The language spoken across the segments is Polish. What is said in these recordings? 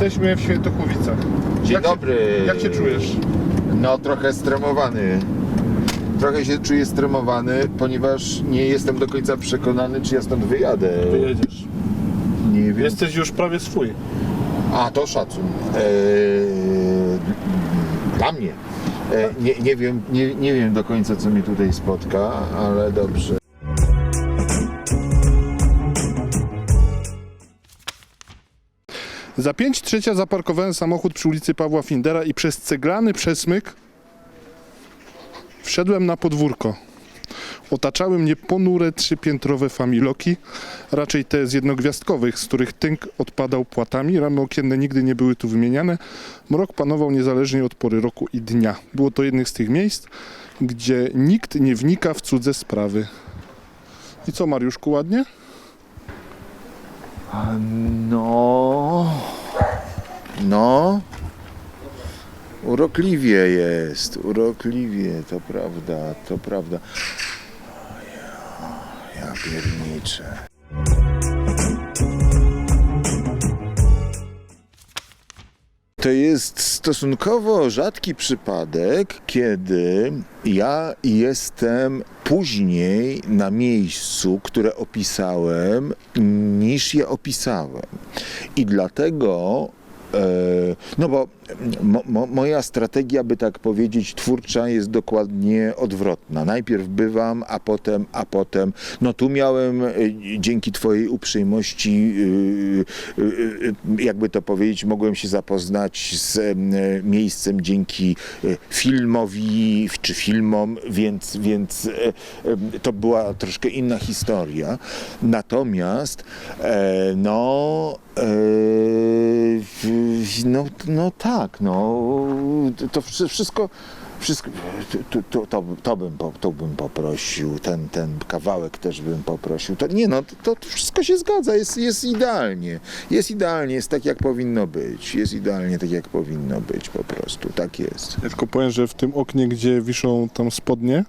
Jesteśmy w Świętochowicach. Dzień jak dobry. Się, jak się czujesz? No trochę stremowany. Trochę się czuję stremowany, ponieważ nie jestem do końca przekonany, czy ja stąd wyjadę. Wyjedziesz. Nie wiem. Jesteś już prawie swój. A, to szacun. Eee, dla mnie. E, nie, nie, wiem, nie, nie wiem do końca, co mnie tutaj spotka, ale dobrze. Za 5 trzecia zaparkowałem samochód przy ulicy Pawła Findera i przez ceglany przesmyk wszedłem na podwórko. Otaczały mnie ponure trzypiętrowe familoki, raczej te z jednogwiazdkowych, z których tynk odpadał płatami, ramy okienne nigdy nie były tu wymieniane. Mrok panował niezależnie od pory roku i dnia. Było to jednych z tych miejsc, gdzie nikt nie wnika w cudze sprawy. I co Mariuszku, ładnie? No. No. Urokliwie jest, urokliwie, to prawda, to prawda. Ja pierniczę. To jest stosunkowo rzadki przypadek, kiedy ja jestem później na miejscu, które opisałem, niż je opisałem. I dlatego, e, no bo mo, mo, moja strategia, by tak powiedzieć, twórcza jest dokładnie odwrotna. Najpierw bywam, a potem, a potem, no tu miałem e, dzięki Twojej uprzejmości, e, e, jakby to powiedzieć, mogłem się zapoznać z miejscem dzięki filmowi czy filmom, więc, więc to była troszkę inna historia. Natomiast, no, no, no tak, no, to wszy- wszystko. Wszystko, to, to, to, to, bym, to bym poprosił, ten, ten kawałek też bym poprosił. To, nie no, to, to wszystko się zgadza, jest, jest idealnie. Jest idealnie, jest tak jak powinno być. Jest idealnie tak jak powinno być po prostu, tak jest. Ja tylko powiem, że w tym oknie, gdzie wiszą tam spodnie,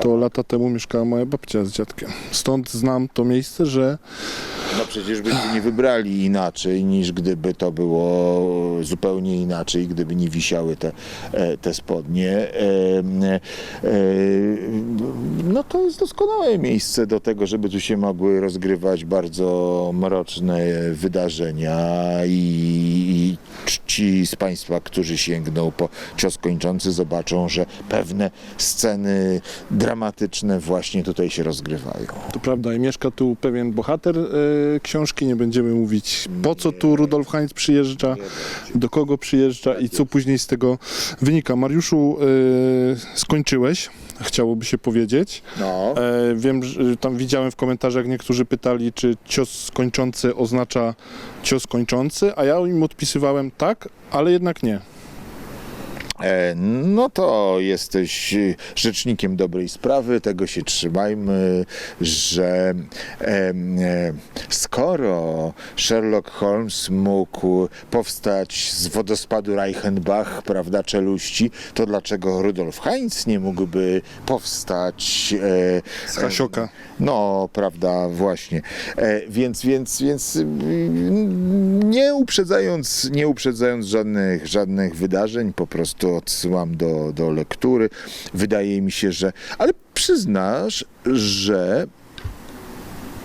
to lata temu mieszkała moja babcia z dziadkiem. Stąd znam to miejsce, że No przecież byśmy nie wybrali inaczej, niż gdyby to było zupełnie inaczej, gdyby nie wisiały te, e, te spodnie. E, e, No to jest doskonałe miejsce do tego, żeby tu się mogły rozgrywać bardzo mroczne wydarzenia i ci z Państwa, którzy sięgną po cios kończący, zobaczą, że pewne sceny dramatyczne właśnie tutaj się rozgrywają. to prawda i mieszka tu pewien bohater książki, nie będziemy mówić po co tu Rudolf Heinz przyjeżdża, do kogo przyjeżdża i co później z tego wynika. Mariuszu, e, skończyłeś, chciałoby się powiedzieć. No. E, wiem, że tam widziałem w komentarzach niektórzy pytali, czy cios kończący oznacza cios kończący, a ja im odpisywałem tak, ale jednak nie. E, No to jesteś e, rzecznikiem dobrej sprawy, tego się trzymajmy, że e, skoro Sherlock Holmes mógł powstać z wodospadu Reichenbach, prawda, czeluści, to dlaczego Rudolf Heinz nie mógłby powstać e, Z Hasioka. no, prawda, właśnie. Więc, więc, więc mm, nie uprzedzając, nie uprzedzając żadnych, żadnych wydarzeń, po prostu odsyłam do, do lektury. Wydaje mi się, że. Ale przyznasz, że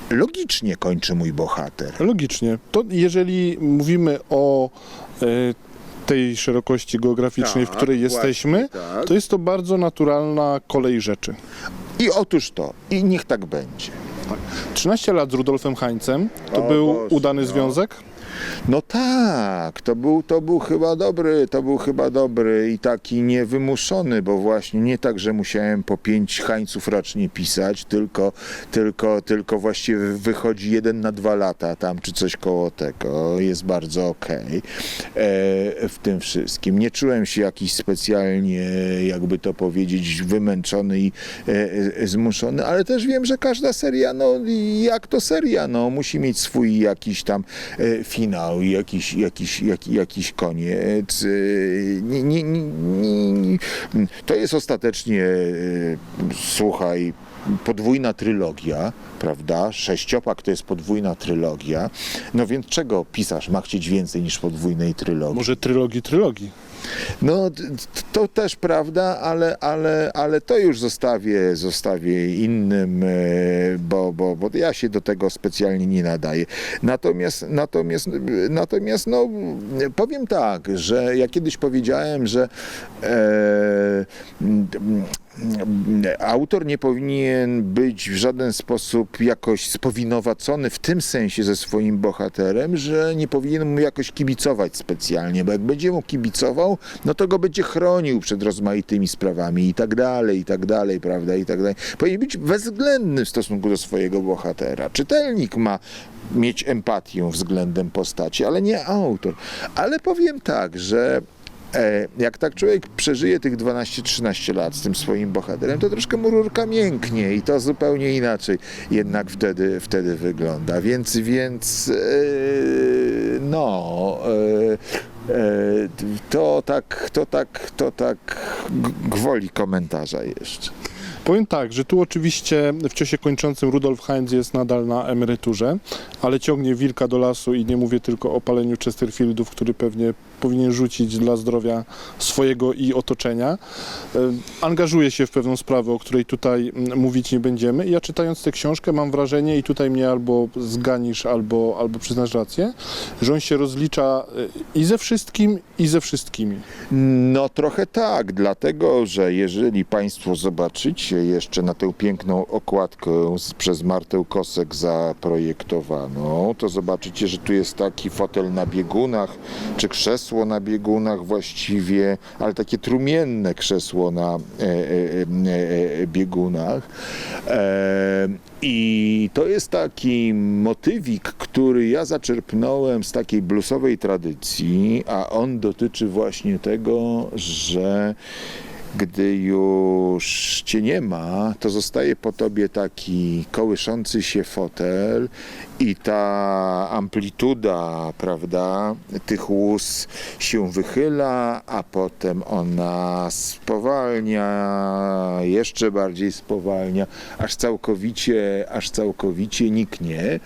logicznie kończy mój bohater. Logicznie. To jeżeli mówimy o e, tej szerokości geograficznej, w Tak, której właśnie jesteśmy, tak. to jest to bardzo naturalna kolej rzeczy. I otóż to, i niech tak będzie. 13 lat z Rudolfem Heinzem to O był Boże, udany no. związek. No tak, to był, to był chyba dobry, to był chyba dobry i taki niewymuszony, bo właśnie nie tak, że musiałem po pięć hańców rocznie pisać, tylko, tylko, tylko właściwie wychodzi jeden na dwa lata tam, czy coś koło tego. Jest bardzo okej e, w tym wszystkim. Nie czułem się jakiś specjalnie, jakby to powiedzieć, wymęczony i e, e, zmuszony, ale też wiem, że każda seria, no jak to seria, no musi mieć swój jakiś tam finał finał i jakiś, jakiś, jak, jakiś koniec. Y, nie, nie, nie. To jest ostatecznie, y, słuchaj, podwójna trylogia, prawda? Sześciopak to jest podwójna trylogia. No więc czego pisarz ma chcieć więcej niż podwójnej trylogii? Może trylogii trylogii. No to też prawda, ale, ale, ale to już zostawię, zostawię innym, e, bo, bo, bo ja się do tego specjalnie nie nadaję. Natomiast, natomiast, natomiast no, powiem tak, że ja kiedyś powiedziałem, że e, autor nie powinien być w żaden sposób jakoś spowinowacony w tym sensie ze swoim bohaterem, że nie powinien mu jakoś kibicować specjalnie, bo jak będzie mu kibicował, no to go będzie chronił przed rozmaitymi sprawami i tak dalej, i tak dalej, prawda, i tak dalej. Powinien być bezwzględny w stosunku do swojego bohatera. Czytelnik ma mieć empatię względem postaci, ale nie autor. Ale powiem tak, że jak tak człowiek przeżyje tych 12-13 lat z tym swoim bohaterem, to troszkę mu rurka mięknie i to zupełnie inaczej jednak wtedy, wtedy wygląda. Więc, więc e, no, e, e, to tak, to tak, to tak gwoli komentarza jeszcze. Powiem tak, że tu oczywiście w ciosie kończącym Rudolf Heinz jest nadal na emeryturze, ale ciągnie wilka do lasu i nie mówię tylko o paleniu Chesterfieldów, który pewnie powinien rzucić dla zdrowia swojego i otoczenia. E, Angażuje się w pewną sprawę, o której tutaj mm, mówić nie będziemy. Ja czytając tę książkę mam wrażenie, i tutaj mnie albo zganisz, albo, albo przyznasz rację, że on się rozlicza e, i ze wszystkim, i ze wszystkimi. No trochę tak, dlatego że jeżeli Państwo zobaczycie jeszcze na tę piękną okładkę przez Martę Kosek zaprojektowaną, to zobaczycie, że tu jest taki fotel na biegunach, czy krzesło na biegunach właściwie, ale takie trumienne krzesło na e, e, e, biegunach. I to jest taki motywik, który ja zaczerpnąłem z takiej bluesowej tradycji, a on dotyczy właśnie tego, że gdy już cię nie ma, to zostaje po tobie taki kołyszący się fotel i ta amplituda, prawda, tych łez się wychyla, a potem ona spowalnia, jeszcze bardziej spowalnia, aż całkowicie, aż całkowicie niknie e,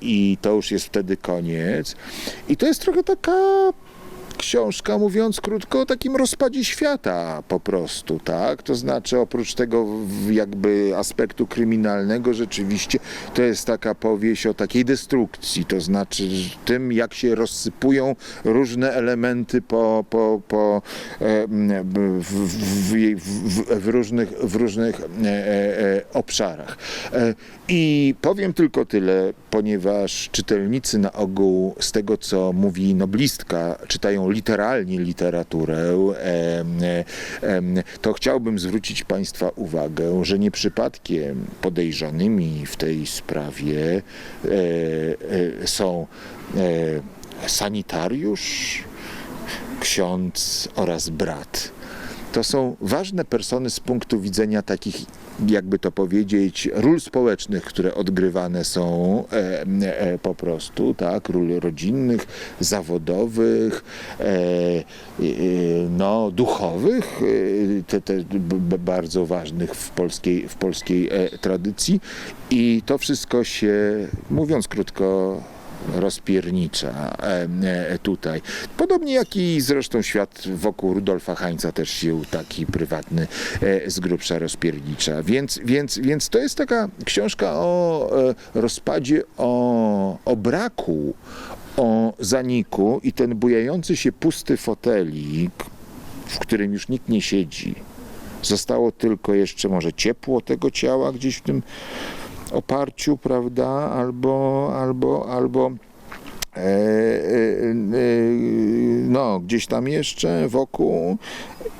i to już jest wtedy koniec. I to jest trochę taka książka, mówiąc krótko, o takim rozpadzie świata po prostu, tak? To znaczy oprócz tego jakby aspektu kryminalnego rzeczywiście to jest taka powieść o takiej destrukcji, to znaczy tym, jak się rozsypują różne elementy po, po, po e, w, w, w, w, różnych, w różnych e, e, obszarach. I powiem tylko tyle, ponieważ czytelnicy na ogół z tego, co mówi noblistka, czytają literalnie literaturę, to chciałbym zwrócić Państwa uwagę, że nie przypadkiem podejrzanymi w tej sprawie e, e, są e, sanitariusz, ksiądz oraz brat. To są ważne persony z punktu widzenia takich, jakby to powiedzieć, ról społecznych, które odgrywane są e, e, po prostu, tak, ról rodzinnych, zawodowych, e, e, no, duchowych, e, te, te bardzo ważnych w polskiej, w polskiej e, tradycji. I to wszystko się, mówiąc krótko, rozpiernicza e, e, tutaj. Podobnie jak i zresztą świat wokół Rudolfa Heinza też się taki prywatny e, z grubsza rozpiernicza. Więc, więc, więc to jest taka książka o rozpadzie, o, o braku, o zaniku i ten bujający się pusty fotelik, w którym już nikt nie siedzi. Zostało tylko jeszcze może ciepło tego ciała gdzieś w tym oparciu, prawda, albo, albo, albo e, e, e, no, gdzieś tam jeszcze wokół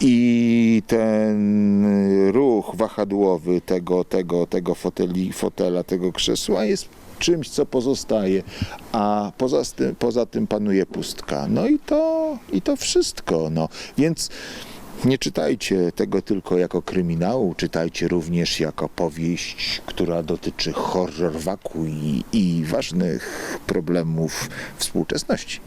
i ten ruch wahadłowy tego, tego, tego foteli, fotela, tego krzesła jest czymś, co pozostaje, a poza tym, poza tym panuje pustka. No i to, i to wszystko, no. Więc Nie czytajcie tego tylko jako kryminału, czytajcie również jako powieść, która dotyczy horror wokół i, i ważnych problemów współczesności.